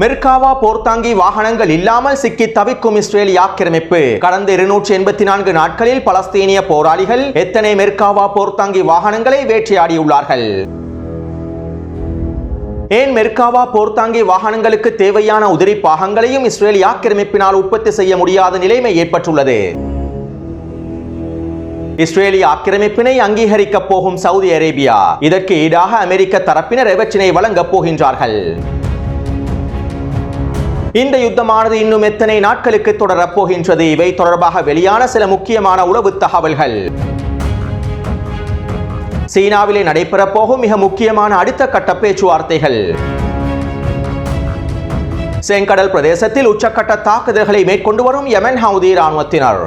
Merkava போர்த்தாங்கி வாகனங்கள் இல்லாமல் சிக்கி தவிக்கும் இஸ்ரேலிய ஆக்கிரமிப்பு. கடந்த இருநூற்றி எண்பத்தி நான்கு நாட்களில் பலஸ்தீனிய போராளிகள் எத்தனை மெர்காவா போர்த்தாங்கி வாகனங்களை வேட்டையாடியுள்ளார்கள்? ஏன் மெர்காவா போர்த்தாங்கி வாகனங்களுக்கு தேவையான உதிரி பாகங்களையும் இஸ்ரேலிய ஆக்கிரமிப்பினால் உற்பத்தி செய்ய முடியாத நிலைமை ஏற்பட்டுள்ளது? இஸ்ரேலிய ஆக்கிரமிப்பினை அங்கீகரிக்கப் போகும் சவுதி அரேபியா இதற்கு ஈடாக அமெரிக்க தரப்பினர் எவற்றினை வழங்கப் போகின்றார்கள்? இந்த யுத்தமானது இன்னும் எத்தனை நாட்களுக்கு தொடரப் போகின்றது இவை தொடர்பாக வெளியான சில முக்கியமான உளவு தகவல்கள். சீனாவிலே நடைபெறப் போகும் மிக முக்கியமான அடுத்த கட்ட பேச்சுவார்த்தைகள். செங்கடல் பிரதேசத்தில் உச்சக்கட்ட தாக்குதல்களை மேற்கொண்டு வரும் யமன் ஹவுதி இராணுவத்தினர்.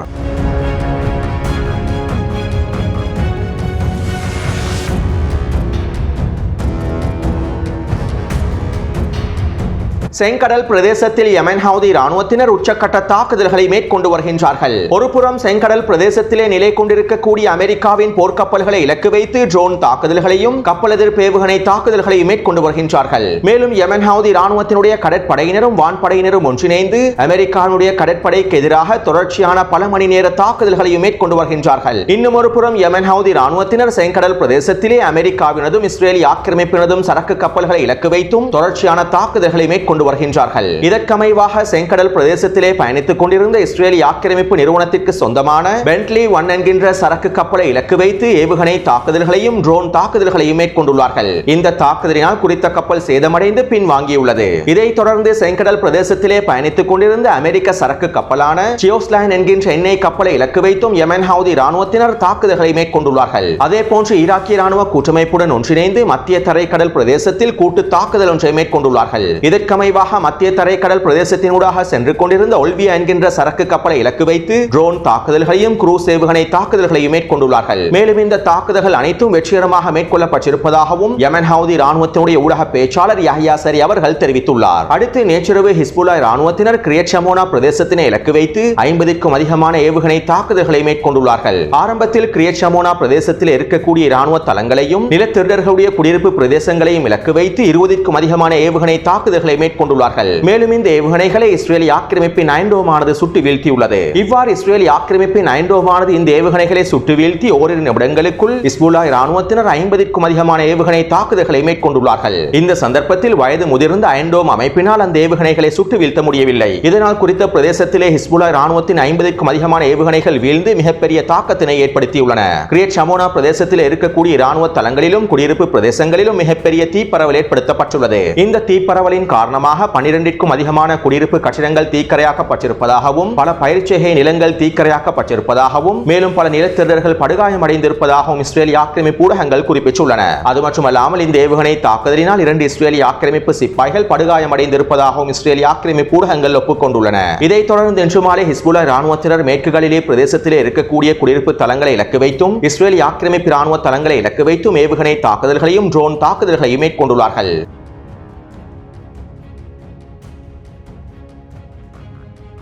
செங்கடல் பிரதேசத்தில் யமன் ஹவுதி ராணுவத்தினர் உச்சக்கட்ட தாக்குதல்களை மேற்கொண்டு வருகின்றார்கள். ஒருபுறம் செங்கடல் பிரதேசத்திலே நிலை கொண்டிருக்கக்கூடிய அமெரிக்காவின் போர்க்கப்பல்களை இலக்கு வைத்து ட்ரோன் தாக்குதல்களையும் கப்பல் எதிர்ப்பு தாக்குதல்களையும் மேற்கொண்டு வருகின்றார்கள். மேலும் யமன் ஹவுதி ராணுவத்தினுடைய கடற்படையினரும் வான்படையினரும் ஒன்றிணைந்து அமெரிக்காவுடைய கடற்படைக்கு எதிராக தொடர்ச்சியான பல மணி நேர தாக்குதல்களையும் மேற்கொண்டு வருகின்றார்கள். இன்னும் ஒரு புறம் யமன் ஹவுதி ராணுவத்தினர் செங்கடல் பிரதேசத்திலே அமெரிக்காவினதும் இஸ்ரேலி ஆக்கிரமிப்பினதும் சரக்கு கப்பல்களை இலக்கு வைத்தும் தொடர்ச்சியான தாக்குதல்களை மேற்கொண்டு வருகின்றார்கள். இதற்கமைவாக செங்கடல் பிரதேசத்திலே பயணித்துக் கொண்டிருந்த இஸ்ரேலி ஆக்கிரமிப்பு நிறுவனத்திற்கு சொந்தமான பென்ட்லி ஒன் என்கின்ற சரக்கு கப்பலை இலக்கு வைத்து ஏவுகணை தாக்குதல்களையும் ட்ரோன் தாக்குதல்களையும் மேற்கொண்டுள்ளார்கள். இந்த தாக்குதலினால் குறித்த கப்பல் சேதமடைந்து பின்வாங்கியுள்ளது இதைத் தொடர்ந்து செங்கடல் பிரதேசத்திலே பயணித்துக் கொண்டிருந்த அமெரிக்க சரக்கு கப்பலான சியோஸ்லைன் என்கின்ற எண்ணெய் கப்பலை இலக்கு வைத்தும் யமன் ஹவுதி ராணுவத்தினர் தாக்குதல்களை மேற்கொண்டுள்ளார்கள். அதே போன்று ஈராக்கிய ராணுவ கூட்டமைப்புடன் ஒன்றிணைந்து மத்திய தரைக்கடல் பிரதேசத்தில் கூட்டு தாக்குதல் ஒன்றை மேற்கொண்டுள்ளார்கள். இதற்கமைவாக மத்திய தரைக்கடல் பிரதேசத்தினூடாக சென்று கொண்டிருந்த ஒல்வியா என்கின்ற சரக்கு கப்பலை இலக்கு வைத்து ட்ரோன் தாக்குதல்களையும் குரூஸ் ஏவுகணை தாக்குதல்களையும் மேற்கொண்டுள்ளார்கள். மேலும் இந்த தாக்குதல்கள் அனைத்தும் வெற்றிகரமாக மேற்கொள்ளப்பட்டிருப்பதாகவும் யமன் ஹவுதி ராணுவத்தினுடைய ஊடக பேச்சாளர் யஹ்யா சரி அவர்கள் தெரிவித்துள்ளார். அடுத்து நேற்றிரவு ஹிஸ்புல்லா ராணுவத்தினர் கிரியட்சமோனா பிரதேசத்தினை இலக்கு வைத்து ஐம்பதுக்கும் அதிகமான ஏவுகணை தாக்குதல்களை மேற்கொண்டுள்ளார்கள். ஆரம்பத்தில் கிரியட்சமோனா பிரதேசத்தில் இருக்கக்கூடிய ராணுவ தளங்களையும் நிலத்திருடர்களுடைய குடியிருப்பு பிரதேசங்களையும் இலக்கு வைத்து இருபதுக்கும் அதிகமான ஏவுகணை தாக்குதல்களை கொண்டுள்ளார்கள். மேலும் இந்த ஏவுகணைகளை இஸ்ரேலி ஆக்கிரமிப்பின் ஐண்டோமானது சுட்டு வீழ்த்தியுள்ளது. இவ்வாறு இஸ்ரேலி ஆக்கிரமிப்பின் ஐண்டோமானது இந்த ஏவுகணைகளை சுட்டு வீழ்த்தி ஓரிரு நிமிடங்களுக்குள் இஸ்புல்லா இராணுவத்தினர் ஐம்பதிற்கும் அதிகமான ஏவுகணை தாக்குதல்களை மேற்கொண்டுள்ளார்கள். இந்த சந்தர்ப்பத்தில் வயது முதிர்ந்த ஐண்டோம் அமைப்பினால் அந்த ஏவுகணைகளை சுட்டு வீழ்த்த முடியவில்லை. இதனால் குறித்த பிரதேசத்திலே ஹிஸ்புல்லா ராணுவத்தின் ஐம்பதுக்கும் அதிகமான ஏவுகணைகள் வீழ்ந்து மிகப்பெரிய தாக்கத்தினை ஏற்படுத்தியுள்ளன. கிரியட் ஷமோனா பிரதேசத்தில் இருக்கக்கூடிய ராணுவ தளங்களிலும் குடியிருப்பு பிரதேசங்களிலும் மிகப்பெரிய தீப்பரவல் ஏற்படுத்தப்பட்டுள்ளது. இந்த தீப்பரவலின் காரணமாக பனிரெண்டிற்கும் அதிகமான குடியிருப்பு கட்டிடங்கள் தீக்கரையாக்கப்பட்டிருப்பதாகவும் பல பயிற்சிகை நிலங்கள் தீக்கரையாக்கப்பட்டிருப்பதாகவும் மேலும் பல நிலத்திரர்கள் படுகாயமடைந்திருப்பதாகவும் இஸ்ரேலிய ஆக்கிரமிப்பு ஊடகங்கள் குறிப்பிட்டுள்ளன. அது மட்டுமல்லாமல் இந்த ஏவுகணை தாக்குதலினால் இரண்டு இஸ்ரேலிய ஆக்கிரமிப்பு சிப்பாய்கள் படுகாயமடைந்திருப்பதாகவும் இஸ்ரேலிய ஆக்கிரமிப்பு ஊடகங்கள் ஒப்புக்கொண்டுள்ளன. இதைத் தொடர்ந்து இன்று மாலை ஹிஸ்புல்லா ராணுவத்தினர் மேற்குகளிலே பிரதேசத்திலே இருக்கக்கூடிய குடியிருப்பு தளங்களை இலக்கு வைத்தும் இஸ்ரேலிய ஆக்கிரமிப்பு ராணுவ தளங்களை இலக்கு வைத்தும் ஏவுகணை தாக்குதல்களையும் ட்ரோன் தாக்குதல்களையும் மேற்கொண்டுள்ளார்கள்.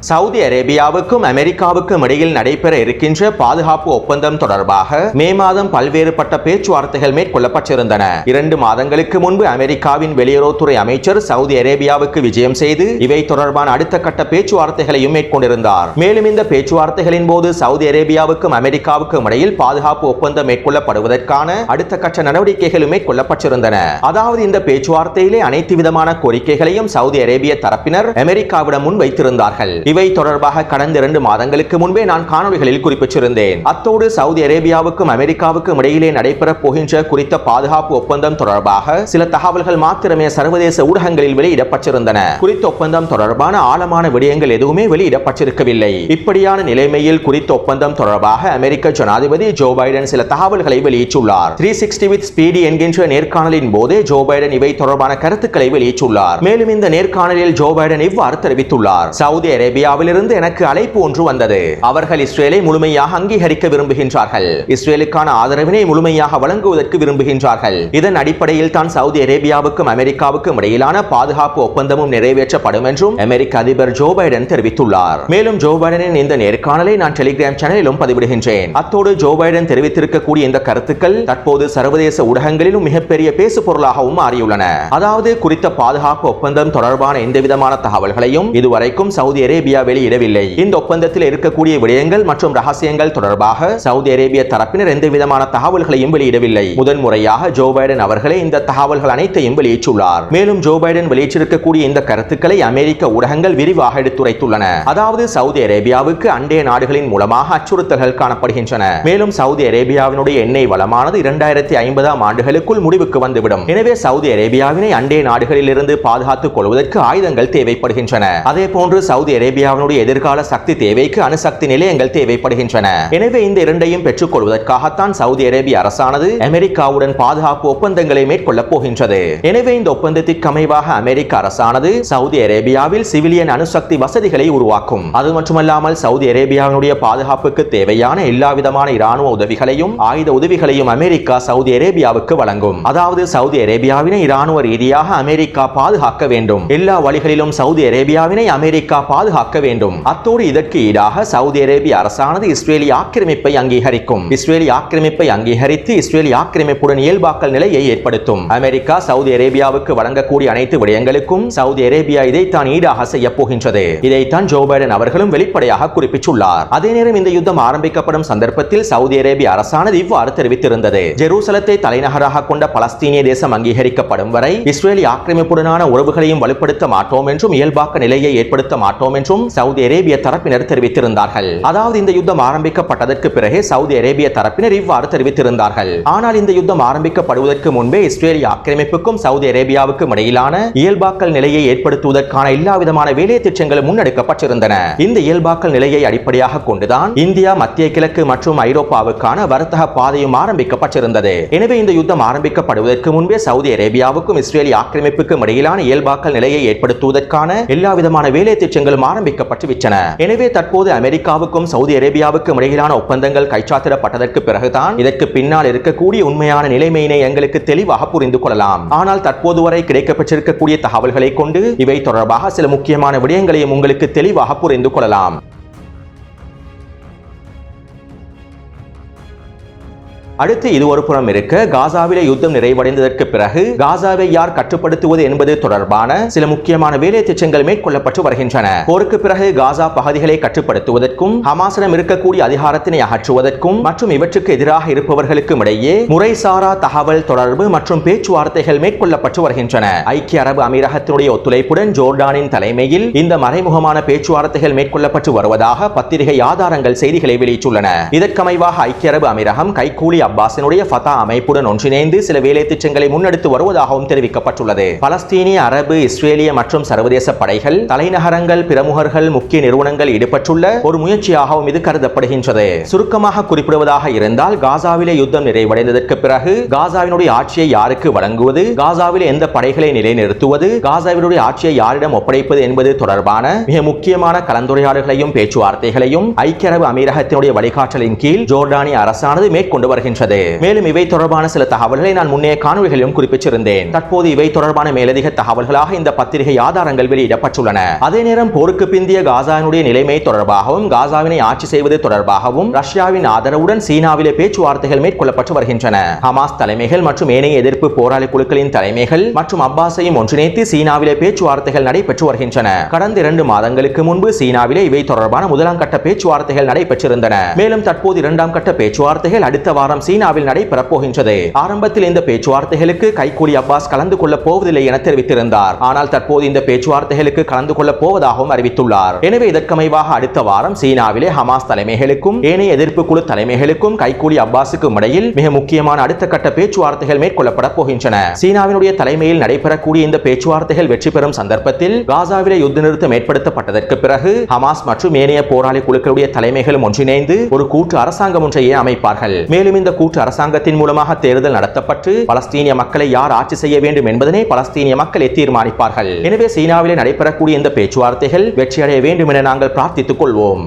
சவுதி அரேபியாவுக்கும் அமெரிக்காவுக்கும் இடையில் நடைபெற இருக்கின்ற பாதுகாப்பு ஒப்பந்தம் தொடர்பாக மே மாதம் பல்வேறுபட்ட பேச்சுவார்த்தைகள் மேற்கொள்ளப்பட்டிருந்தன. இரண்டு மாதங்களுக்கு முன்பு அமெரிக்காவின் வெளியுறவுத்துறை அமைச்சர் சவுதி அரேபியாவுக்கு விஜயம் செய்து இவை தொடர்பான அடுத்த கட்ட பேச்சுவார்த்தைகளையும் மேற்கொண்டிருந்தார். மேலும் இந்த பேச்சுவார்த்தைகளின் போது சவுதி அரேபியாவுக்கும் அமெரிக்காவுக்கும் இடையில் பாதுகாப்பு ஒப்பந்தம் மேற்கொள்ளப்படுவதற்கான அடுத்த கட்ட நடவடிக்கைகளும் மேற்கொள்ளப்பட்டிருந்தன. அதாவது இந்த பேச்சுவார்த்தையிலே அனைத்து விதமான கோரிக்கைகளையும் சவுதி அரேபிய தரப்பினர் அமெரிக்காவிடம் முன் வைத்திருந்தார்கள் இவை தொடர்பாக கடந்த இரண்டு மாதங்களுக்கு முன்பே நான் காணொலிகளில் குறிப்பிட்டிருந்தேன். அத்தோடு சவுதி அரேபியாவுக்கும் அமெரிக்காவுக்கும் இடையிலே நடைபெற போகின்ற குறித்த பாதுகாப்பு ஒப்பந்தம் தொடர்பாக சில தகவல்கள் மாத்திரமே சர்வதேச ஊடகங்களில் வெளியிடப்பட்டிருந்தன. குறித்த ஒப்பந்தம் தொடர்பான ஆழமான விடயங்கள் எதுவுமே வெளியிடப்பட்டிருக்கவில்லை. இப்படியான நிலைமையில் குறித்த ஒப்பந்தம் தொடர்பாக அமெரிக்க ஜனாதிபதி ஜோ பைடன் சில தகவல்களை வெளியிட்டுள்ளார். த்ரீ சிக்ஸ்டி வித் ஸ்பீடி என்கின்ற நேர்காணலின் போதே ஜோ பைடன் இவை தொடர்பான கருத்துக்களை வெளியிட்டுள்ளார். மேலும் இந்த நேர்காணலில் ஜோ பைடன் இவ்வாறு தெரிவித்துள்ளார். சவுதி அரேபியா அரேபியாவிலிருந்து எனக்கு அழைப்பு ஒன்று வந்தது. அவர்கள் இஸ்ரேலை முழுமையாக அங்கீகரிக்க விரும்புகின்றார்கள். இஸ்ரேலுக்கான ஆதரவினை முழுமையாக வழங்குவதற்கு விரும்புகின்றார்கள். இதன் அடிப்படையில் தான் சவுதி அரேபியாவுக்கும் அமெரிக்காவுக்கும் இடையிலான பாதுகாப்பு ஒப்பந்தமும் நிறைவேற்றப்படும் என்றும் அமெரிக்க அதிபர் ஜோ பைடன் தெரிவித்துள்ளார். மேலும் ஜோ பைடனின் இந்த நேர்காணலை நான் டெலிகிராம் சேனலிலும் பதிவிடுகின்றேன். அத்தோடு ஜோ பைடன் தெரிவித்திருக்கக்கூடிய இந்த கருத்துக்கள் தற்போது சர்வதேச ஊடகங்களிலும் மிகப்பெரிய பேசு பொருளாகவும் மாறியுள்ளன. அதாவது குறித்த பாதுகாப்பு ஒப்பந்தம் தொடர்பான எந்தவிதமான தகவல்களையும் இதுவரைக்கும் சவுதி அரேபியா வெளியிடவில்லை. இந்த ஒப்பந்தத்தில் இருக்கக்கூடிய விடயங்கள் மற்றும் ரகசியங்கள் தொடர்பாக சவுதி அரேபிய தரப்பினர் எந்த விதமான தகவல்களையும் வெளியிடவில்லை. முதன் முறையாக ஜோ பைடன் அவர்களே இந்த தகவல்கள் அனைத்தையும் வெளியிட்டுள்ளார். மேலும் ஜோ பைடன் வெளியிட்டிருக்கக்கூடிய இந்த கருத்துக்களை அமெரிக்க ஊடகங்கள் விரிவாக எடுத்துரைத்துள்ளன. அதாவது சவுதி அரேபியாவுக்கு அண்டைய நாடுகளின் மூலமாக அச்சுறுத்தல்கள் காணப்படுகின்றன. மேலும் சவுதி அரேபியாவினுடைய எண்ணெய் வளமானது இரண்டாயிரத்தி ஐம்பதாம் ஆண்டுகளுக்குள் முடிவுக்கு வந்துவிடும். எனவே சவுதி அரேபியாவினை அண்டைய நாடுகளில் இருந்து பாதுகாத்துக் கொள்வதற்கு ஆயுதங்கள் தேவைப்படுகின்றன. அதே போன்று சவுதி அரேபியாவினுடைய எதிர்கால சக்தி தேவைக்கு அணுசக்தி நிலையங்கள் தேவைப்படுகின்றன. எனவே இந்த இரண்டையும் பெற்றுக் கொள்வதற்காகத்தான் சவுதி அரேபிய அரசானது அமெரிக்காவுடன் பாதுகாப்பு ஒப்பந்தங்களை மேற்கொள்ளப் போகின்றது. எனவே இந்த ஒப்பந்தத்திற்கு அமைவாக அமெரிக்க அரசானது சவுதி அரேபியாவில் சிவிலியன் அணுசக்தி வசதிகளை உருவாக்கும். அது மட்டுமல்லாமல் சவுதி அரேபியாவினுடைய பாதுகாப்புக்கு தேவையான எல்லா விதமான இராணுவ உதவிகளையும் ஆயுத உதவிகளையும் அமெரிக்கா சவுதி அரேபியாவுக்கு வழங்கும். அதாவது சவுதி அரேபியாவினை இராணுவ ரீதியாக அமெரிக்கா பாதுகாக்க வேண்டும். எல்லா வழிகளிலும் சவுதி அரேபியாவினை அமெரிக்கா பாதுகாக்க வேண்டும். அத்தோடு இதற்கு ஈடாக சவுதி அரேபிய அரசானது இஸ்ரேலிய ஆக்கிரமிப்பை அங்கீகரிக்கும். இஸ்ரேலிய ஆக்கிரமிப்பை அங்கீகரித்து இஸ்ரேலிய ஆக்கிரமிப்புடன் இயல்பாக்கல் நிலையை ஏற்படுத்தும். அமெரிக்கா சவுதி அரேபியாவுக்கு வழங்கக்கூடிய அனைத்து விடயங்களுக்கும் சவுதி அரேபியா இதைத்தான் ஈடாக செய்ய போகின்றது. இதைத்தான் ஜோ பைடன் அவர்களும் வெளிப்படையாக குறிப்பிட்டுள்ளார். அதே நேரம் இந்த யுத்தம் ஆரம்பிக்கப்படும் சந்தர்ப்பத்தில் சவுதி அரேபிய அரசானது இவ்வாறு தெரிவித்திருந்தது. ஜெருசலத்தை தலைநகராக கொண்ட பலஸ்தீனிய தேசம் அங்கீகரிக்கப்படும் வரை இஸ்ரேலிய ஆக்கிரமிப்புடனான உறவுகளையும் வலுப்படுத்த மாட்டோம் என்றும் இயல்பாக்க நிலையை ஏற்படுத்த மாட்டோம் என்றும் என்றும் சவுதி அரேபிய தரப்பினர் தெரிவித்திருந்தார்கள். அதாவது இந்த யுத்தம் ஆரம்பிக்கப்பட்டதற்கு பிறகே சவுதி அரேபிய தரப்பினர் இவ்வாறு தெரிவித்திருந்தார்கள். ஆனால் இந்த யுத்தம் ஆரம்பிக்கப்படுவதற்கு முன்பே இஸ்ரேலிய ஆக்கிரமிப்புக்கும் சவுதி அரேபியாவுக்கும் இடையிலான இயல்பாக்கல் நிலையை ஏற்படுத்துவதற்கான எல்லாவிதமான வேலை திட்டங்களும் முன்னெடுக்கப்பட்டிருந்தன. இந்த இயல்பாக்கல் நிலையை அடிப்படையாக கொண்டுதான் இந்தியா மத்திய கிழக்கு மற்றும் ஐரோப்பாவுக்கான வர்த்தக பாதையும் ஆரம்பிக்கப்பட்டிருந்தது. எனவே இந்த யுத்தம் ஆரம்பிக்கப்படுவதற்கு முன்பே சவுதி அரேபியாவுக்கும் இஸ்ரேலிய ஆக்கிரமிப்புக்கும் இடையிலான இயல்பாக்கல் நிலையை ஏற்படுத்துவதற்கான எல்லாவிதமான வேலை திட்டங்களும் ஆரம்பி ஆரம்பிக்கப்பட்டு விட்டன. எனவே தற்போது அமெரிக்காவுக்கும் சவுதி அரேபியாவுக்கும் இடையிலான ஒப்பந்தங்கள் கைச்சாத்திடப்பட்டதற்கு பிறகுதான் இதற்கு பின்னால் இருக்கக்கூடிய உண்மையான நிலைமையினை எங்களுக்கு தெளிவாக புரிந்து கொள்ளலாம். ஆனால் தற்போது வரை கிடைக்கப்பட்டிருக்கக்கூடிய தகவல்களை கொண்டு இவை தொடர்பாக சில முக்கியமான விடயங்களையும் உங்களுக்கு தெளிவாக புரிந்து கொள்ளலாம். அடுத்து இது ஒரு புறம் இருக்க. காசாவிலே யுத்தம் நிறைவடைந்ததற்கு பிறகு காசாவை யார் கட்டுப்படுத்துவது என்பது தொடர்பான சில முக்கியமான வேலை திட்டங்கள் மேற்கொள்ளப்பட்டு வருகின்றன. போருக்கு பிறகு காசா பகுதிகளை கட்டுப்படுத்துவதற்கும் ஹமாசிடம் இருக்கக்கூடிய அதிகாரத்தினை அகற்றுவதற்கும் மற்றும் இவற்றுக்கு எதிராக இருப்பவர்களுக்கும் இடையே முறைசாரா தகவல் தொடர்பு மற்றும் பேச்சுவார்த்தைகள் மேற்கொள்ளப்பட்டு வருகின்றன. ஐக்கிய அரபு அமீரகத்தினுடைய ஒத்துழைப்புடன் ஜோர்டானின் தலைமையில் இந்த மறைமுகமான பேச்சுவார்த்தைகள் மேற்கொள்ளப்பட்டு வருவதாக பத்திரிகை ஆதாரங்கள் செய்திகளை வெளியிட்டுள்ளன. இதற்கமைவாக ஐக்கிய அரபு அமீரகம் கைகூலி அப்பாஸினுடைய ஃபதா அமைப்புடன் ஒன்றிணைந்து சில வேலை திட்டங்களை முன்னெடுத்து வருவதாகவும் தெரிவிக்கப்பட்டுள்ளது. பலஸ்தீனிய அரபு இஸ்ரேலிய மற்றும் சர்வதேச படைகள் தலைநகரங்கள் பிரமுகர்கள் முக்கிய நிறுவனங்கள் ஈடுபட்டுள்ள ஒரு முயற்சியாகவும் இது கருதப்படுகின்றது. சுருக்கமாக குறிப்பிடுவதாக இருந்தால் காசாவிலே யுத்தம் நிறைவடைந்ததற்கு பிறகு காசாவினுடைய ஆட்சியை யாருக்கு வழங்குவது காசாவில் எந்த படைகளை நிலைநிறுத்துவது காசாவினுடைய ஆட்சியை யாரிடம் ஒப்படைப்பது என்பது தொடர்பான மிக முக்கியமான கலந்துரையாடல்களையும் பேச்சுவார்த்தைகளையும் ஐக்கிய அரபு அமீரகத்தினுடைய வழிகாட்டலின் கீழ் ஜோர்டானிய அரசானது மேற்கொண்டு வருகின்றது. மேலும் இவை தொடர்பான சில தகவல்களை நான் முன்னே காணொலிகளிலும் குறிப்பிட்டிருந்தேன். தற்போது இவை தொடர்பான மேலதிக தகவல்களாக இந்த பத்திரிகை ஆதாரங்கள் வெளியிடப்பட்டுள்ளன. அதே நேரம் போருக்கு பிந்திய காசாவினுடைய நிலைமை தொடர்பாகவும் காசாவினை ஆட்சி செய்வது தொடர்பாகவும் ரஷ்யாவின் ஆதரவுடன் சீனாவிலே பேச்சுவார்த்தைகள் மேற்கொள்ளப்பட்டு வருகின்றன. ஹமாஸ் தலைமைகள் மற்றும் ஏனைய எதிர்ப்பு போராளி குழுக்களின் தலைமைகள் மற்றும் அப்பாஸையும் ஒன்றிணைத்து சீனாவிலே பேச்சுவார்த்தைகள் நடைபெற்று வருகின்றன. கடந்த இரண்டு மாதங்களுக்கு முன்பு சீனாவிலே இவை தொடர்பான முதலாம் கட்ட பேச்சுவார்த்தைகள் நடைபெற்றிருந்தன. மேலும் தற்போது இரண்டாம் கட்ட பேச்சுவார்த்தைகள் அடுத்த வாரம் சீனாவில் நடைபெறப் போகின்றது ஆரம்பத்தில் இந்த பேச்சுவார்த்தைகளுக்கு கைகூலி அப்பாஸ் கலந்து கொள்ளப் போவதில்லை என தெரிவித்திருந்தார். ஆனால் தற்போது இந்த பேச்சுவார்த்தைகளுக்கு கலந்து கொள்ளப் போவதாகவும் அறிவித்துள்ளார். எனவே இதற்கமைவாக அடுத்த வாரம் சீனாவிலே ஹமாஸ் தலைமைகளுக்கும் ஏனைய எதிர்ப்பு குழு தலைமைகளுக்கும் கைகூலி அப்பாஸுக்கும் இடையில் மிக முக்கியமான அடுத்த கட்ட பேச்சுவார்த்தைகள் மேற்கொள்ளப்பட போகின்றன. சீனாவினுடைய தலைமையில் நடைபெறக்கூடிய இந்த பேச்சுவார்த்தைகள் வெற்றி பெறும் சந்தர்ப்பத்தில் காசாவிலே யுத்த நிறுத்தம் ஏற்படுத்தப்பட்டதற்கு பிறகு ஹமாஸ் மற்றும் ஏனைய போராளி குழுக்களுடைய தலைமைகளும் ஒன்றிணைந்து ஒரு கூட்டு அரசாங்கம் ஒன்றையே அமைப்பார்கள். மேலும் இந்த கூட்டு அரசாங்கத்தின் மூலமாக தேர்தல் நடத்தப்பட்டு பலஸ்தீனிய மக்களை யார் ஆட்சி செய்ய வேண்டும் என்பதனை பலஸ்தீனிய மக்களே தீர்மானிப்பார்கள். எனவே சீனாவிலே நடைபெறக்கூடிய இந்த பேச்சுவார்த்தைகள் வெற்றியடைய வேண்டும் என நாங்கள் பிரார்த்தித்துக் கொள்வோம்.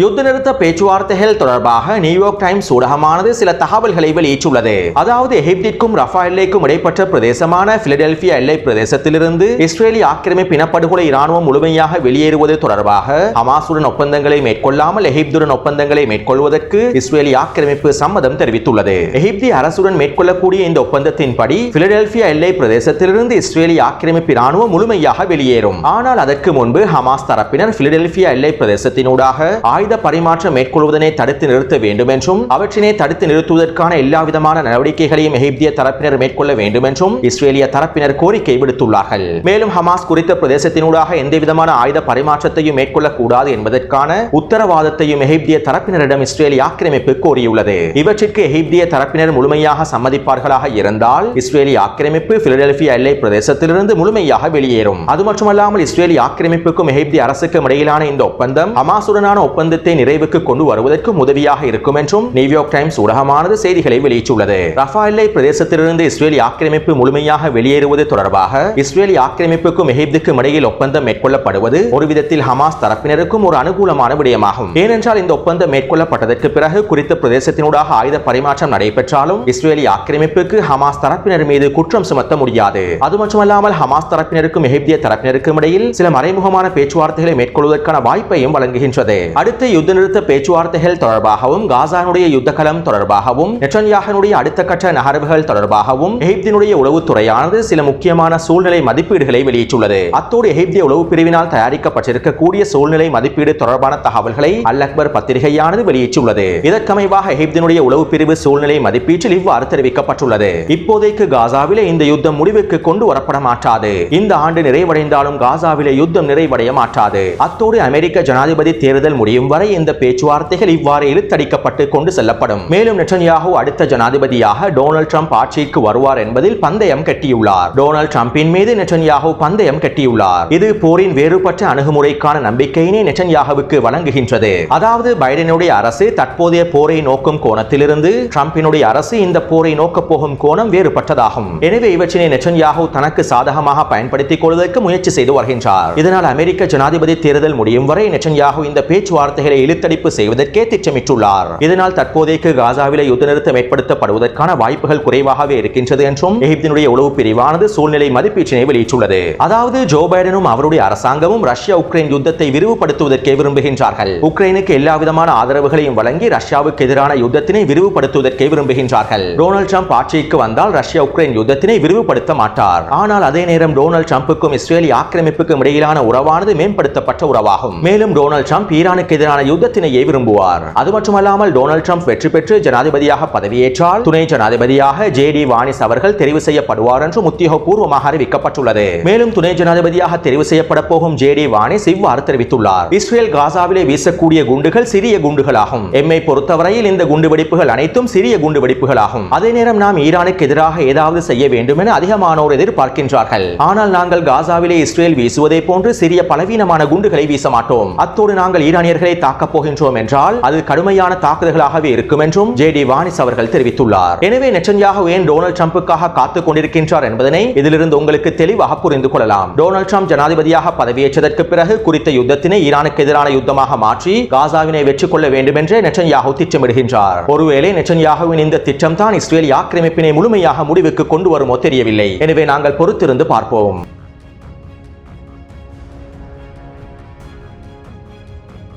யுத்த நிறுத்த பேச்சுவார்த்தைகள் தொடர்பாக நியூயார்க் டைம்ஸ் ஊடகமானது சில தகவல்களை வெளியிட்டுள்ளது. அதாவது எகிப்திற்கும் ரஃபா எல்லைக்கும் இடைப்பட்ட பிரதேசமான பிலடெல்பியா எல்லை பிரதேசத்திலிருந்து இஸ்ரேலி ஆக்கிரமிப்பு இனப்படுகொலை இராணுவம் முழுமையாக வெளியேறுவது தொடர்பாக ஹமாசுடன் ஒப்பந்தங்களை மேற்கொள்ளாமல் எகிப்துடன் ஒப்பந்தங்களை மேற்கொள்வதற்கு இஸ்ரேலி ஆக்கிரமிப்பு சம்மதம் தெரிவித்துள்ளது. எகிப்திய அரசுடன் மேற்கொள்ளக்கூடிய இந்த ஒப்பந்தத்தின்படி பிலடெல்பியா எல்லை பிரதேசத்திலிருந்து இஸ்ரேலி ஆக்கிரமிப்பு இராணுவம் முழுமையாக வெளியேறும். ஆனால் அதற்கு முன்பு ஹமாஸ் தரப்பினர் பிலடெல்பியா எல்லை பிரதேசத்தினூடாக ஆயுத பரிமாற்றம் மேற்கொள்வதனை தடுத்து நிறுத்த வேண்டும் என்றும் அவற்றினை தடுத்து நிறுத்துவதற்கான எல்லா விதமான நடவடிக்கைகளையும் எகிப்திய தரப்பினர் மேற்கொள்ள வேண்டும் என்றும் இஸ்ரேலிய தரப்பினர் கோரிக்கை விடுத்துள்ளார்கள். மேலும் ஹமாஸ் குறித்த பிரதேசத்தினூடாக எந்தவிதமான ஆயுத பரிமாற்றத்தையும் மேற்கொள்ளக்கூடாது என்பதற்கான உத்தரவாதத்தையும் எகிப்திய தரப்பினரிடம் இஸ்ரேலிய ஆக்கிரமிப்பு கோரியுள்ளது. இவற்றிற்கு எகிப்திய தரப்பினர் முழுமையாக சம்மதிப்பார்களாக இருந்தால் இஸ்ரேலிய ஆக்கிரமிப்பு பிலடெல்பியா எல்லை பிரதேசத்திலிருந்து முழுமையாக வெளியேறும். அது மட்டுமல்லாமல் இஸ்ரேலிய ஆக்கிரமிப்புக்கும் எகிப்திய அரசுக்கும் இடையிலான இந்த ஒப்பந்தம் ஹமாசுடனான ஒப்பந்தத்தை நிறைவுக்கு கொண்டு வருவதற்கும் உதவியாக இருக்கும் என்றும் நியூயார்க் டைம்ஸ் ஊடகமானது செய்திகளை வெளியிட்டுள்ளது. ரஃபா பிரதேசத்திலிருந்து இஸ்ரேலி ஆக்கிரமிப்பு முழுமையாக வெளியேறுவது தொடர்பாக இஸ்ரேலி ஆக்கிரமிப்புக்கும் எகிப்துக்கும் இடையில் ஒப்பந்தம் மேற்கொள்ளப்படுவது ஒரு விதத்தில் ஹமாஸ் தரப்பினருக்கும் ஒரு அனுகூலமான விடயமாகும். ஏனென்றால் இந்த ஒப்பந்தம் மேற்கொள்ளப்பட்டதற்கு பிறகு குறித்த பிரதேசத்தினூடாக ஆயுத பரிமாற்றம் நடைபெற்றாலும் இஸ்ரேலி ஆக்கிரமிப்புக்கு ஹமாஸ் தரப்பினர் மீது குற்றம் சுமத்த முடியாது. அது மட்டுமல்லாமல் ஹமாஸ் தரப்பினருக்கும் எகிப்திய தரப்பினருக்கும் இடையில் சில மறைமுகமான பேச்சுவார்த்தைகளை மேற்கொள்வதற்கான வாய்ப்பையும் வழங்குகின்றது. அடுத்து யுத்த நிறுத்த பேச்சுவார்த்தைகள் தொடர்பாகவும் காசானுடைய யுத்த களம் தொடர்பாகவும் நெட்டன்யாகனுடைய அடுத்த கட்ட நகர்வுகள் தொடர்பாகவும் எகிப்தினுடைய உளவுத்துறையானது சில முக்கியமான சூழ்நிலை மதிப்பீடுகளை வெளியிட்டுள்ளது அத்தோடு எகிப்திய உளவு பிரிவினால் தயாரிக்கப்பட்டிருக்கக்கூடிய சூழ்நிலை மதிப்பீடு தொடர்பான தகவல்களை அல் அக்பர் பத்திரிகையானது வெளியிட்டுள்ளது இதற்கமைவாக எகிப்தினுடைய உளவு பிரிவு சூழ்நிலை மதிப்பீட்டில் இவ்வாறு தெரிவிக்கப்பட்டுள்ளது இப்போதைக்கு காசாவிலே இந்த யுத்தம் முடிவுக்கு கொண்டு வரப்பட மாட்டாது இந்த ஆண்டு நிறைவடைந்தாலும் காசாவிலே யுத்தம் நிறைவடைய மாட்டாது அத்தோடு அமெரிக்க ஜனாதிபதி தேர்தல் முடியும் வரை வரை இந்த பேச்சுவார்த்தைகள் இவ்வாறு இழுத்தடிக்கப்பட்டு கொண்டு செல்லப்படும். மேலும் நெட்டன்யாகு அடுத்த ஜனாதிபதியாக டொனால்ட் ட்ரம்ப் ஆட்சிக்கு வருவார் என்பதில் பந்தயம் கட்டியுள்ளார். டொனால்ட் ட்ரம்பின் மீது நெட்டன்யாகு பந்தயம் கட்டியுள்ளார். இது போரின் வேறுபட்ட அணுகுமுறைக்கான நம்பிக்கையினை நெட்டன்யாகுவுக்கு வழங்குகின்றது. அதாவது பைடனுடைய அரசு தற்போதைய போரை நோக்கும் கோணத்திலிருந்து ட்ரம்பினுடைய அரசு இந்த போரை நோக்கப் போகும் கோணம் வேறுபட்டதாகும். எனவே இவற்றினை நெட்டன்யாகு தனக்கு சாதகமாக பயன்படுத்திக் கொள்வதற்கு முயற்சி செய்து வருகின்றார். இதனால் அமெரிக்க ஜனாதிபதி தேர்தல் முடியும் வரை நெட்டன்யாகு இந்த பேச்சுவார்த்தை வார்த்தைகளை இழுத்தடிப்பு செய்வதற்கே திட்டமிட்டுள்ளார். இதனால் தற்போதைக்கு காசாவில யுத்த நிறுத்தம் ஏற்படுத்தப்படுவதற்கான வாய்ப்புகள் குறைவாகவே இருக்கின்றது என்றும் எகிப்தினுடைய உளவு பிரிவானது சூழ்நிலை மதிப்பீட்டினை வெளியிட்டுள்ளது. அதாவது ஜோ பைடனும் அவருடைய அரசாங்கமும் ரஷ்யா உக்ரைன் யுத்தத்தை விரிவுபடுத்துவதற்கே விரும்புகின்றார்கள். உக்ரைனுக்கு எல்லா விதமான ஆதரவுகளையும் வழங்கி ரஷ்யாவுக்கு எதிரான யுத்தத்தினை விரிவுபடுத்துவதற்கே விரும்புகின்றார்கள். டொனால்டு ட்ரம்ப் ஆட்சிக்கு வந்தால் ரஷ்யா உக்ரைன் யுத்தத்தினை விரிவுபடுத்த மாட்டார். ஆனால் அதே நேரம் டொனால்டு ட்ரம்புக்கும் இஸ்ரேலி ஆக்கிரமிப்புக்கும் இடையிலான உறவானது மேம்படுத்தப்பட்ட உறவாகும். மேலும் டொனால்டு ட்ரம்ப் ஈரானுக்கு எதிரான யுத்தத்தினையே விரும்புவார். அது மட்டுமல்லாமல் டொனால்ட் ட்ரம்ப் வெற்றி பெற்று ஜனாதிபதியாக பதவியேற்றால் துணை ஜனாதிபதியாக ஜே டி வானிஸ் அவர்கள் தெரிவு செய்யப்படுவார் என்று உத்தியோகபூர்வமாக அறிவிக்கப்பட்டுள்ளது. மேலும் துணை ஜனாதிபதியாக தெரிவு செய்யப்பட போகும் ஜே டி வானிஸ் இவ்வாறு தெரிவித்துள்ளார். இஸ்ரேல் காசாவிலே வீசக்கூடிய குண்டுகள் சிறிய குண்டுகளாகும். எம்மை பொறுத்தவரையில் இந்த குண்டுவெடிப்புகள் அனைத்தும் சிறிய குண்டுவெடிப்புகளாகும். அதே நேரம் நாம் ஈரானுக்கு எதிராக ஏதாவது செய்ய வேண்டும் என அதிகமானோர் எதிர்பார்க்கின்றார்கள். ஆனால் நாங்கள் காசாவிலே இஸ்ரேல் வீசுவதை போன்று சிறிய பலவீனமான குண்டுகளை வீச மாட்டோம். அத்தோடு நாங்கள் ஈரானியர்களை தாக்கப் போகின்றோம் என்றால் அது கடுமையான தாக்குதல்களாகவே இருக்கும் என்றும் ஜே டி வானிஸ் அவர்கள் தெரிவித்துள்ளார். எனவே நெச்சன்யாகு ஏன் டொனால்டு ட்ரம்புக்காக காத்துக் கொண்டிருக்கின்றார் என்பதனை இதிலிருந்து உங்களுக்கு தெளிவாக புரிந்து கொள்ளலாம். டொனால்டு ட்ரம்ப் ஜனாதிபதியாக பதவியேற்றதற்கு பிறகு குறித்த யுத்தத்தினை ஈரானுக்கு எதிரான யுத்தமாக மாற்றி காசாவினை வெற்றி கொள்ள வேண்டும் என்றே நெச்சன்யாகு திட்டமிடுகின்றார். ஒருவேளை நெச்சன்யாகுவின் இந்த திட்டம் தான் இஸ்ரேல் ஆக்கிரமிப்பினை முழுமையாக முடிவுக்கு கொண்டு வருமோ தெரியவில்லை. எனவே நாங்கள் பொறுத்திருந்து பார்ப்போம்.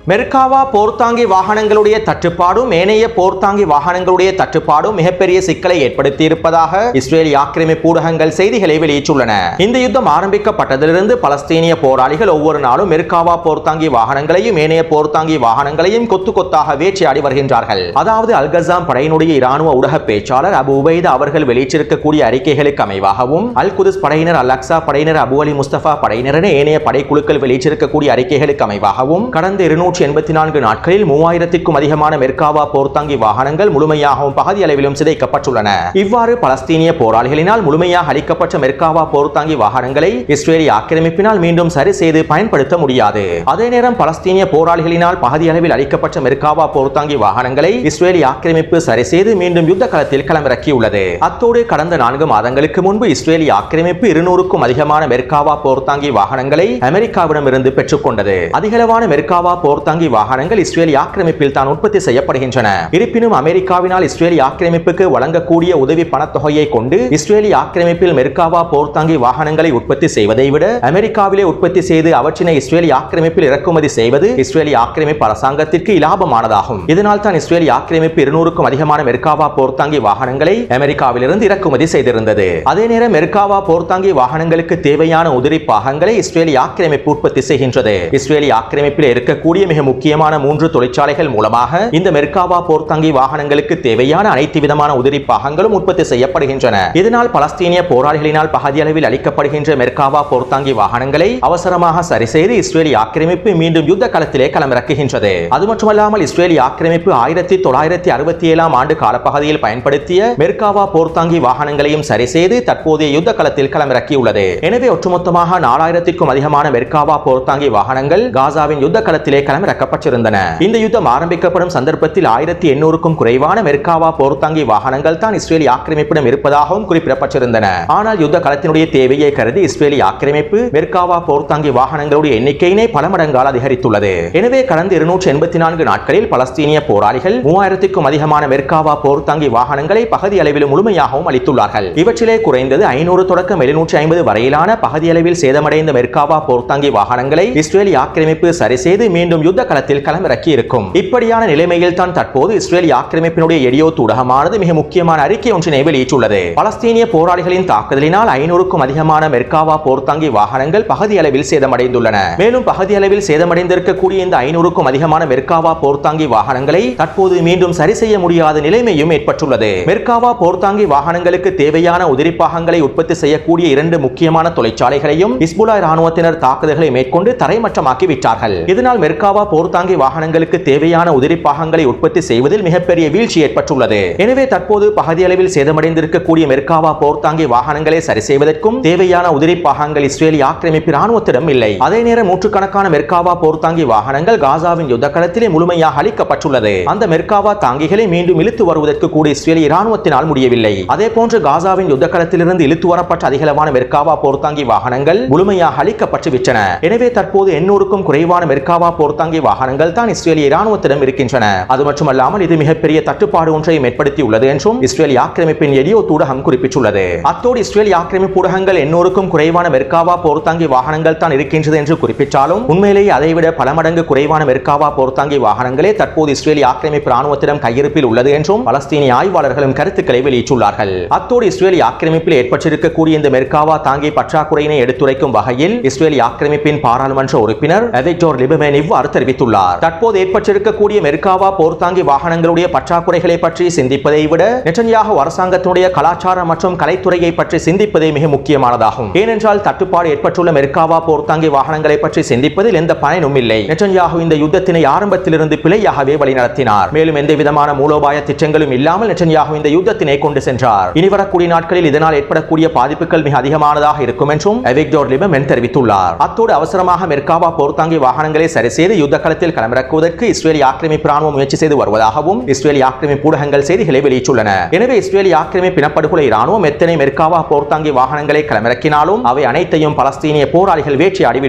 மெர்காவா போர்த்தாங்கி வாகனங்களுடைய தட்டுப்பாடும் ஏனைய போர்த்தாங்கி வாகனங்களுடைய தட்டுப்பாடும் மிகப்பெரிய சிக்கலை ஏற்படுத்தியிருப்பதாக இஸ்ரேல் ஆக்கிரமிப்பு ஊடகங்கள் செய்திகளை வெளியிட்டுள்ளன. இந்த யுத்தம் ஆரம்பிக்கப்பட்டதிலிருந்து பலஸ்தீனிய போராளிகள் ஒவ்வொரு நாளும் மெர்காவா போர்த்தாங்கி வாகனங்களையும் ஏனைய போர்த்தாங்கி வாகனங்களையும் கொத்து கொத்தாக வேட்டையாடி வருகின்றார்கள். அதாவது அல்கசாம் படையினுடைய இராணுவ ஊடக பேச்சாளர் அபு உபைதா அவர்கள் வெளியிட்டிருக்கக்கூடிய அறிக்கைகளுக்கு அமைவாகவும் அல் குதிஸ் படையினர் அல் படையினர் அபு அலி முஸ்தபா படையினர் ஏனைய படைக்குழுக்கள் வெளியிட்டிருக்கக்கூடிய அறிக்கைகளுக்கு அமைவாகவும் கடந்த இருநூறு இருநூற்றி எண்பத்தி நான்கு நாட்களில் மூவாயிரத்திற்கும் அதிகமான மெர்காவா போர்த்தாங்கி வாகனங்கள் முழுமையாகவும் பகுதி அளவிலும் சிதைக்கப்பட்டுள்ளன. இவ்வாறு பலஸ்தீனிய போராளிகளினால் முழுமையாக அளிக்கப்பட்ட மெர்காவா போர்த்தாங்கி வாகனங்களை இஸ்ரேலிய ஆக்கிரமிப்பினால் மீண்டும் சரி செய்து பயன்படுத்த முடியாது. அதே நேரம் பலஸ்தீனிய போராளிகளினால் பகுதி அளவில் அளிக்கப்பட்ட மெர்காவா போர்த்தாங்கி வாகனங்களை இஸ்ரேலிய ஆக்கிரமிப்பு சரி செய்து மீண்டும் யுத்த களத்தில் களமிறக்கியுள்ளது. அத்தோடு கடந்த நான்கு மாதங்களுக்கு முன்பு இஸ்ரேலிய ஆக்கிரமிப்பு இருநூறுக்கும் அதிகமான மெர்காவா போர்த்தாங்கி வாகனங்களை அமெரிக்காவிடமிருந்து பெற்றுக்கொண்டது. அதிகளவான மெர்காவா போர் போர்த்தாங்கி வாகனங்கள் இஸ்ரேலிய ஆக்கிரமிப்பில் தான் உற்பத்தி செய்யப்படுகின்றன. இருப்பினும் அமெரிக்காவினால் இஸ்ரேலிய ஆக்கிரமிப்புக்கு வழங்கக்கூடிய உதவி பணத்தொகையை கொண்டு இஸ்ரேலிய ஆக்கிரமிப்பில் மெர்காவா போர்த்தாங்கி வாகனங்களை உற்பத்தி செய்வதை விட அமெரிக்காவிலே உற்பத்தி செய்து அவற்றினை இஸ்ரேலிய ஆக்கிரமிப்பில் இறக்குமதி செய்வது இஸ்ரேலிய ஆக்கிரமிப்பு அரசாங்கத்திற்கு இலாபமானதாகும். இதனால் தான் இஸ்ரேலிய ஆக்கிரமிப்பு இருநூறுக்கும் அதிகமான மெர்காவா போர்த்தாங்கி வாகனங்களை அமெரிக்காவிலிருந்து இறக்குமதி செய்திருந்தது. அதே நேரம் மெர்காவா போர்த்தாங்கி வாகனங்களுக்கு தேவையான உதிரி பாகங்களை இஸ்ரேலிய ஆக்கிரமிப்பு உற்பத்தி செய்கின்றது. இஸ்ரேலிய ஆக்கிரமிப்பில் இருக்கக்கூடிய மிக முக்கியமான மூன்று தொழிற்சாலைகள் மூலமாக இந்த மெர்காவா போர்த்தாங்கி வாகனங்களுக்கு தேவையான அனைத்து விதமான உதிரி பாகங்களும் உற்பத்தி செய்யப்படுகின்றன. இதனால் பலஸ்தீனிய போராளிகளினால் பகுதியளவில் அளிக்கப்படுகின்ற மெர்காவா போர்த்தாங்கி வாகனங்களை அவசரமாக சரி செய்து இஸ்ரேலிய ஆக்கிரமிப்பு மீண்டும் யுத்த களத்திலே களமிறக்குகின்றது. அது மட்டுமல்லாமல் இஸ்ரேலிய ஆக்கிரமிப்பு ஆயிரத்தி தொள்ளாயிரத்தி அறுபத்தி ஏழாம் ஆண்டு காலப்பகுதியில் பயன்படுத்திய மெர்காவா போர்த்தாங்கி வாகனங்களையும் சரி செய்து தற்போதைய யுத்த களத்தில் களமிறக்கியுள்ளது. எனவே ஒட்டுமொத்தமாக நாலாயிரத்திற்கும் அதிகமான மெர்காவா போர்த்தாங்கி வாகனங்கள் காசாவின் யுத்த களத்திலே களமிறக்கப்பட்டிருந்தன இந்த யுத்தம் ஆரம்பிக்கப்படும் சந்தர்ப்பத்தில் ஆயிரத்தி எண்ணூறுக்கும் குறைவான மெர்காவா போர்த்தாங்கி வாகனங்கள் தான் இஸ்ரேலி ஆக்கிரமிப்பிடம் இருப்பதாகவும் குறிப்பிடப்பட்டிருந்தன. ஆனால் யுத்த களத்தினுடைய தேவையை கருதி இஸ்ரேலி ஆக்கிரமிப்பு மெர்காவா போர்த்தாங்கி வாகனங்களுடைய எண்ணிக்கையினை பல மடங்கால் அதிகரித்துள்ளது. எனவே கடந்த இருநூற்றி எண்பத்தி நான்கு நாட்களில் பலஸ்தீனிய போராளிகள் மூவாயிரத்திற்கும் அதிகமான மெர்காவா போர்த்தாங்கி வாகனங்களை பகுதி அளவில் முழுமையாகவும் அளித்துள்ளார்கள் இவற்றிலே குறைந்தது ஐநூறு தொடக்கம் எழுநூற்றி ஐம்பது வரையிலான பகுதி அளவில் சேதமடைந்த மெர்காவா போர்த்தாங்கி வாகனங்களை இஸ்ரேலி ஆக்கிரமிப்பு சரி செய்து மீண்டும் யுத்த களத்தில் களமிறக்கி இருக்கும் இப்படியான நிலைமையில் தான் தற்போது இஸ்ரேல் ஆக்கிரமிப்பினுடைய எடியோ ஊடகமானது மிக முக்கியமான அறிக்கை ஒன்றினை வெளியிட்டுள்ளது. பலஸ்தீனிய போராளிகளின் தாக்குதலினால் ஐநூறுக்கும் அதிகமான மெர்காவா போர்த்தாங்கி வாகனங்கள் பகுதி அளவில் சேதமடைந்துள்ளன. மேலும் பகுதி அளவில் சேதமடைந்திருக்கக்கூடிய இந்த ஐநூறுக்கும் அதிகமான மெர்காவா போர்த்தாங்கி வாகனங்களை தற்போது மீண்டும் சரி செய்ய முடியாத நிலைமையும் ஏற்பட்டுள்ளது. மெர்காவா போர்த்தாங்கி வாகனங்களுக்கு தேவையான உதிரி பாகங்களை உற்பத்தி செய்யக்கூடிய இரண்டு முக்கியமான தொழிற்சாலைகளையும் இஸ்புலா ராணுவத்தினர் தாக்குதல்களை மேற்கொண்டு தரைமட்டமாக்கி விட்டார்கள் இதனால் மெர்காவா போர்த்தாங்கி வாகனங்களுக்கு தேவையான உதிரி பாகங்களை உற்பத்தி செய்வதில் மிகப்பெரிய வீழ்ச்சி ஏற்பட்டுள்ளது. எனவே தற்போது பகுதியளவில் சேதமடைந்திருக்கக்கூடிய மெர்காவா போர்த்தாங்கி வாகனங்களை சரி செய்வதற்கும் தேவையான உதிரி பாகங்கள் இஸ்ரேலி ஆக்கிரமிப்பு ராணுவத்திடம் இல்லை. அதே நேரம் நூற்றுக்கணக்கான மெர்காவா போர்த்தாங்கி வாகனங்கள் காசாவின் யுத்த களத்திலே முழுமையாக அளிக்கப்பட்டுள்ளது அந்த மெர்காவா தாங்கிகளை மீண்டும் இழுத்து வருவதற்கு கூட இஸ்ரேலி ராணுவத்தினால் முடியவில்லை. அதே போன்று காசாவின் யுத்தகலத்திலிருந்து இழுத்து வரப்பட்ட அதிகளவான மெர்காவா போர்த்தாங்கி வாகனங்கள் முழுமையாக அளிக்கப்பட்டு விட்டன. எனவே தற்போது எண்ணூறுக்கும் குறைவான மெர்காவா போர்த்தாங்கி வாகனங்கள் தான் இஸ்ரேலிய இராணுவத்திடம் இருக்கின்றன. அது மட்டுமல்லாமல் இது மிகப்பெரிய தட்டுப்பாடு ஒன்றையும் ஏற்படுத்தியுள்ளது என்றும் இஸ்ரேல் ஆக்கிரமிப்பின் எரியோ தூடகம் குறிப்பிட்டுள்ளது. அத்தோடு இஸ்ரேல் ஆக்கிரமிப்பு ஊடகங்கள் எண்ணூறுக்கும் குறைவான மெர்காவா போர்த்தாங்கி வாகனங்கள் தான் இருக்கின்றது என்று குறிப்பிட்டாலும் உண்மையிலேயே அதைவிட பல மடங்கு குறைவான மெர்காவா போர்த்தாங்கி வாகனங்களே தற்போது இஸ்ரேலிய ஆக்கிரமிப்பு ராணுவத்திடம் கையிருப்பில் உள்ளது என்றும் பலஸ்தீனிய ஆய்வாளர்களும் கருத்துக்களை வெளியிட்டுள்ளார்கள். அத்தோடு இஸ்ரேல் ஆக்கிரமிப்பில் ஏற்பட்டிருக்கக்கூடிய இந்த மெர்காவா தாங்கி பற்றாக்குறையினை எடுத்துரைக்கும் வகையில் இஸ்ரேல் ஆக்கிரமிப்பின் பாராளுமன்ற உறுப்பினர் எவிக்டோர் லிபமேன் இவ்வாறு தெரிவித்துள்ளார். தற்போது ஏற்பட்டிருக்கக்கூடிய மெர்காவா போர்த்தாங்கி வாகனங்களுடைய பற்றாக்குறைகளை பற்றி சிந்திப்பதை விட நெட்டன்யாகு அரசாங்கத்தினுடைய கலாச்சாரம் மற்றும் கலைத்துறையை பற்றி சிந்திப்பதே மிக முக்கியமானதாகும். ஏனென்றால் தட்டுப்பாடு ஏற்பட்டுள்ள மெர்காவா போர்த்தாங்கி வாகனங்களை பற்றி சிந்திப்பதில் எந்த பயனும் இல்லை. நெட்டன்யாகு இந்த யுத்தத்தினை ஆரம்பத்திலிருந்து பிழையாகவே வழிநடத்தினார். மேலும் எந்த விதமான மூலோபாய திட்டங்களும் இல்லாமல் நெட்டன்யாகு இந்த யுத்தத்தினை கொண்டு சென்றார். இனி வரக்கூடிய நாட்களில் இதனால் ஏற்படக்கூடிய பாதிப்புகள் மிக அதிகமானதாக இருக்கும் என்றும் எவிக்டோர் லிபமென் தெரிவித்துள்ளார். அத்தோடு அவசரமாக மெர்காவா போர்த்தாங்கி வாகனங்களை சரி செய்து யுத்த களத்தில் களமிறக்குவதற்கு இஸ்ரேலிய ஆக்கிரமிப்பு ராணுவம் முயற்சி செய்து வருவதாகவும் இஸ்ரேலிய ஆக்கிரமிப்பு ஊடகங்கள் செய்திகளை வெளியிட்டுள்ளன. எனவே இஸ்ரேலிய ஆக்கிரமிப்பு இனப்படுகொலை ராணுவம் எத்தனை மெர்காவா போர்த்தாங்கி வாகனங்களை களமிறக்கினாலும் அவை அனைத்தையும் பலஸ்தீனிய போராளிகள் வேட்டையாடி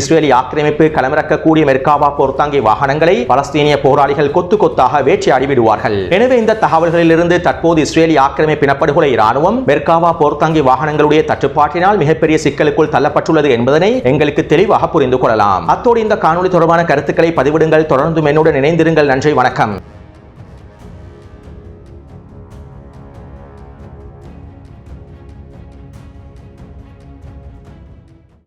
இஸ்ரேலிய ஆக்கிரமிப்பு களமிறக்கக்கூடிய மெர்காவா போர்த்தாங்கி வாகனங்களை பலஸ்தீனிய போராளிகள் கொத்து கொத்தாக வேட்டையாடி எனவே இந்த தகவல்களிலிருந்து தற்போது இஸ்ரேலிய ஆக்கிரமிப்பு இனப்படுகொலை ராணுவம் மெர்காவா போர்த்தாங்கி வாகனங்களுடைய தட்டுப்பாட்டினால் மிகப்பெரிய சிக்கலுக்குள் தள்ளப்பட்டுள்ளது என்பதனை எங்களுக்கு தெளிவாக புரிந்து கொள்ளலாம். அத்தோடு இந்த காணொலி தொடர்பான கருத்துக்களை பதிவிடுங்கள். தொடர்ந்து என்னுடன் இணைந்திருங்கள். நன்றி வணக்கம்.